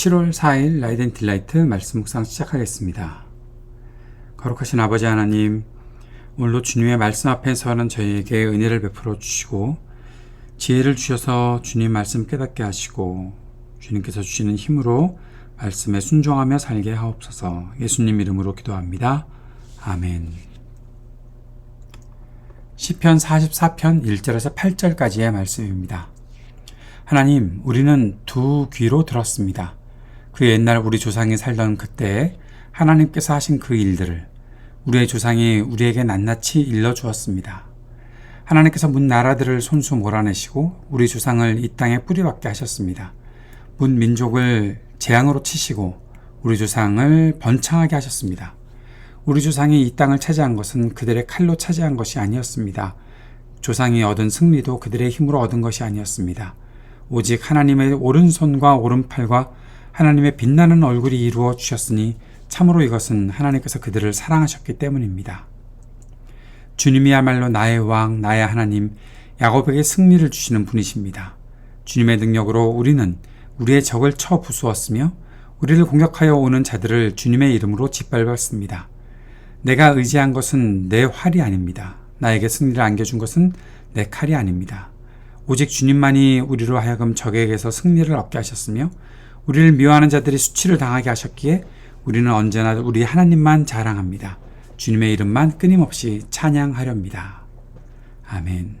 7월 4일 라이덴 딜라이트 말씀 묵상 시작하겠습니다. 거룩하신 아버지 하나님, 오늘도 주님의 말씀 앞에 서는 저희에게 은혜를 베풀어 주시고 지혜를 주셔서 주님 말씀 깨닫게 하시고 주님께서 주시는 힘으로 말씀에 순종하며 살게 하옵소서 예수님 이름으로 기도합니다. 아멘. 시편 44편 1절에서 8절까지의 말씀입니다. 하나님, 우리는 두 귀로 들었습니다. 그 옛날 우리 조상이 살던 그때 하나님께서 하신 그 일들을 우리의 조상이 우리에게 낱낱이 일러 주었습니다. 하나님께서 문 나라들을 손수 몰아내시고 우리 조상을 이 땅에 뿌리박게 하셨습니다. 문 민족을 재앙으로 치시고 우리 조상을 번창하게 하셨습니다. 우리 조상이 이 땅을 차지한 것은 그들의 칼로 차지한 것이 아니었습니다. 조상이 얻은 승리도 그들의 힘으로 얻은 것이 아니었습니다. 오직 하나님의 오른손과 오른팔과 하나님의 빛나는 얼굴이 이루어 주셨으니 참으로 이것은 하나님께서 그들을 사랑하셨기 때문입니다. 주님이야말로 나의 왕, 나의 하나님, 야곱에게 승리를 주시는 분이십니다. 주님의 능력으로 우리는 우리의 적을 쳐 부수었으며 우리를 공격하여 오는 자들을 주님의 이름으로 짓밟았습니다. 내가 의지한 것은 내 활이 아닙니다. 나에게 승리를 안겨준 것은 내 칼이 아닙니다. 오직 주님만이 우리로 하여금 적에게서 승리를 얻게 하셨으며 우리를 미워하는 자들이 수치를 당하게 하셨기에 우리는 언제나 우리 하나님만 자랑합니다. 주님의 이름만 끊임없이 찬양하렵니다. 아멘.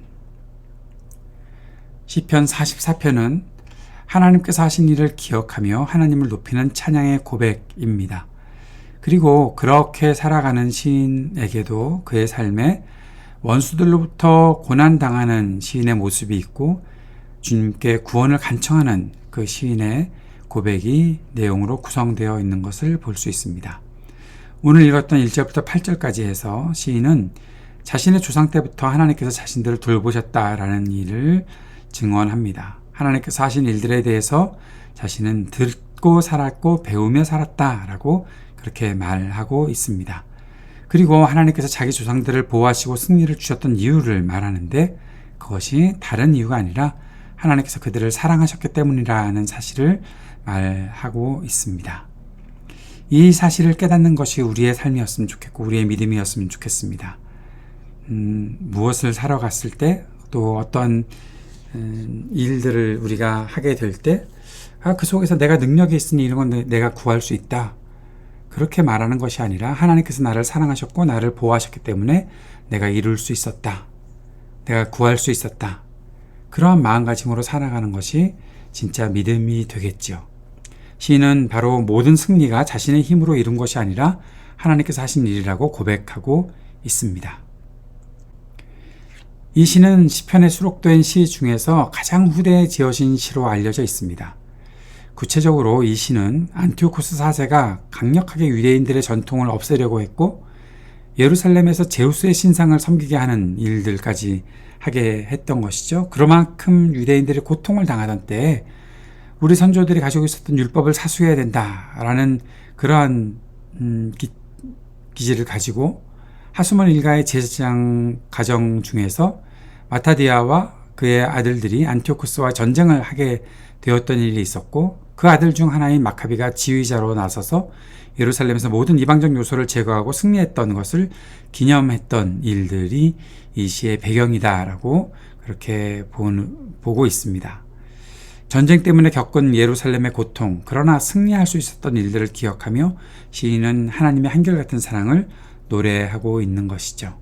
시편 44편은 하나님께서 하신 일을 기억하며 하나님을 높이는 찬양의 고백입니다. 그리고 그렇게 살아가는 시인에게도 그의 삶에 원수들로부터 고난당하는 시인의 모습이 있고 주님께 구원을 간청하는 그 시인의 고백이 내용으로 구성되어 있는 것을 볼 수 있습니다. 오늘 읽었던 1절부터 8절까지 해서 시인은 자신의 조상 때부터 하나님께서 자신들을 돌보셨다라는 일을 증언합니다. 하나님께서 하신 일들에 대해서 자신은 듣고 살았고 배우며 살았다라고 그렇게 말하고 있습니다. 그리고 하나님께서 자기 조상들을 보호하시고 승리를 주셨던 이유를 말하는데 그것이 다른 이유가 아니라 하나님께서 그들을 사랑하셨기 때문이라는 사실을 말하고 있습니다. 이 사실을 깨닫는 것이 우리의 삶이었으면 좋겠고 우리의 믿음이었으면 좋겠습니다. 음, 무엇을 사러 갔을 때 또 어떤 음, 일들을 우리가 하게 될 때, 아, 그 속에서 내가 능력이 있으니 이런 건 내가 구할 수 있다. 그렇게 말하는 것이 아니라 하나님께서 나를 사랑하셨고 나를 보호하셨기 때문에 내가 이룰 수 있었다. 내가 구할 수 있었다. 그러한 마음가짐으로 살아가는 것이 진짜 믿음이 되겠지요. 시인은 바로 모든 승리가 자신의 힘으로 이룬 것이 아니라 하나님께서 하신 일이라고 고백하고 있습니다. 이 시는 시편에 수록된 시 중에서 가장 후대에 지어진 시로 알려져 있습니다. 구체적으로 이 시는 안티오코스 4세가 강력하게 유대인들의 전통을 없애려고 했고 예루살렘에서 제우스의 신상을 섬기게 하는 일들까지 하게 했던 것이죠. 그만큼 유대인들이 고통을 당하던 때에 우리 선조들이 가지고 있었던 율법을 사수해야 된다라는 그러한 음, 기, 기지를 가지고 하수몬 일가의 제사장 가정 중에서 마타디아와 그의 아들들이 안티오쿠스와 전쟁을 하게 되었던 일이 있었고 그 아들 중 하나인 마카비가 지휘자로 나서서 예루살렘에서 모든 이방적 요소를 제거하고 승리했던 것을 기념했던 일들이 이 시의 배경이다라고 그렇게 보고 있습니다. 전쟁 때문에 겪은 예루살렘의 고통, 그러나 승리할 수 있었던 일들을 기억하며 시인은 하나님의 한결같은 사랑을 노래하고 있는 것이죠.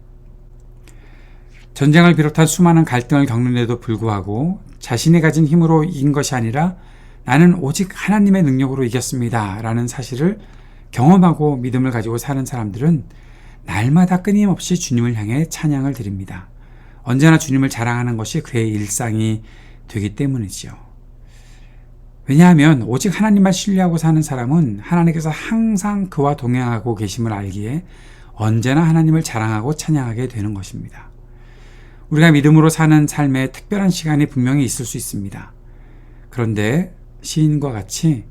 전쟁을 비롯한 수많은 갈등을 겪는데도 불구하고 자신이 가진 힘으로 이긴 것이 아니라 나는 오직 하나님의 능력으로 이겼습니다. 라는 사실을 경험하고 믿음을 가지고 사는 사람들은 날마다 끊임없이 주님을 향해 찬양을 드립니다. 언제나 주님을 자랑하는 것이 그의 일상이 되기 때문이지요. 왜냐하면 오직 하나님만 신뢰하고 사는 사람은 하나님께서 항상 그와 동행하고 계심을 알기에 언제나 하나님을 자랑하고 찬양하게 되는 것입니다. 우리가 믿음으로 사는 삶에 특별한 시간이 분명히 있을 수 있습니다. 그런데 시인과 같이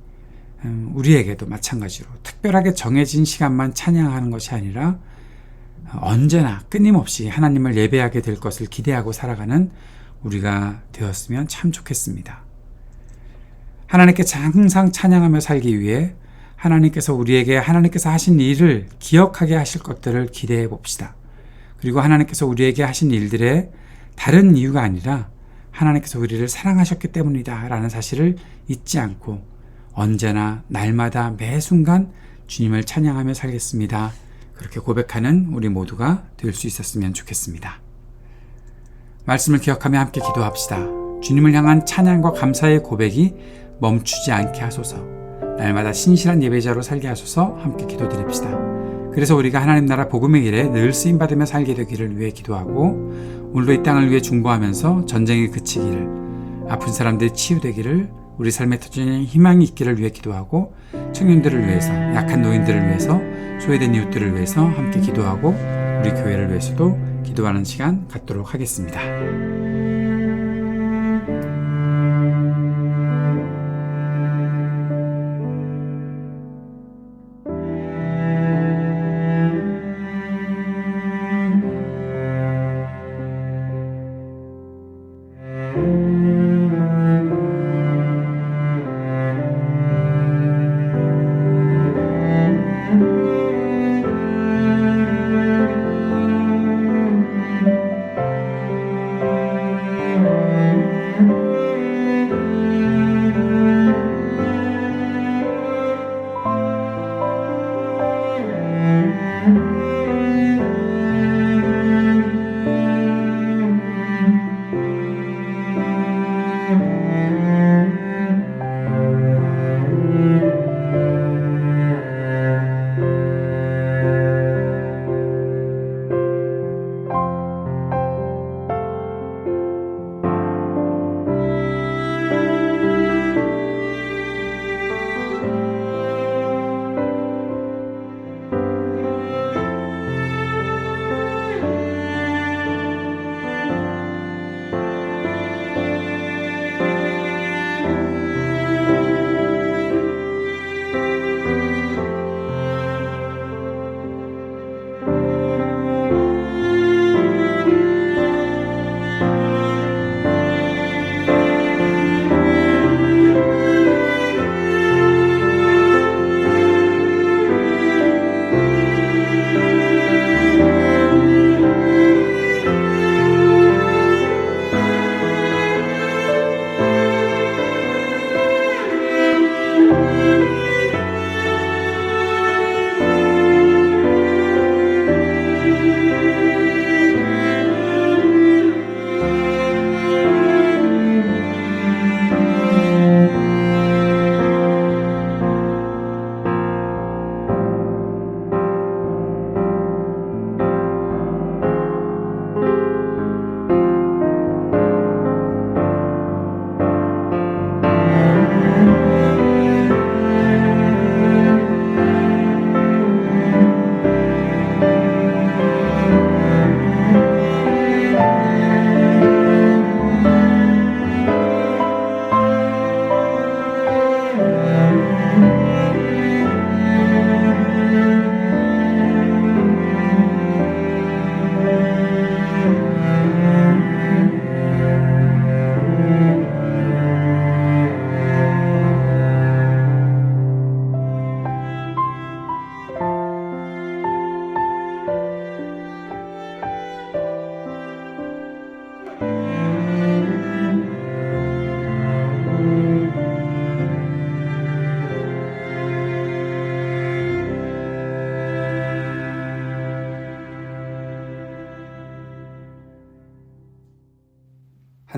음, 우리에게도 마찬가지로 특별하게 정해진 시간만 찬양하는 것이 아니라 언제나 끊임없이 하나님을 예배하게 될 것을 기대하고 살아가는 우리가 되었으면 참 좋겠습니다. 하나님께 항상 찬양하며 살기 위해 하나님께서 우리에게 하나님께서 하신 일을 기억하게 하실 것들을 기대해 봅시다. 그리고 하나님께서 우리에게 하신 일들의 다른 이유가 아니라 하나님께서 우리를 사랑하셨기 때문이다 라는 사실을 잊지 않고 언제나 날마다 매 순간 주님을 찬양하며 살겠습니다. 그렇게 고백하는 우리 모두가 될 수 있었으면 좋겠습니다. 말씀을 기억하며 함께 기도합시다. 주님을 향한 찬양과 감사의 고백이 멈추지 않게 하소서. 날마다 신실한 예배자로 살게 하소서 함께 기도드립시다. 그래서 우리가 하나님 나라 복음의 일에 늘 쓰임 받으며 살게 되기를 위해 기도하고 오늘도 이 땅을 위해 중보하면서 전쟁이 그치기를 아픈 사람들이 치유되기를 우리 삶에 터지는 희망이 있기를 위해 기도하고 청년들을 위해서 약한 노인들을 위해서 소외된 이웃들을 위해서 함께 기도하고 우리 교회를 위해서도 기도하는 시간 갖도록 하겠습니다.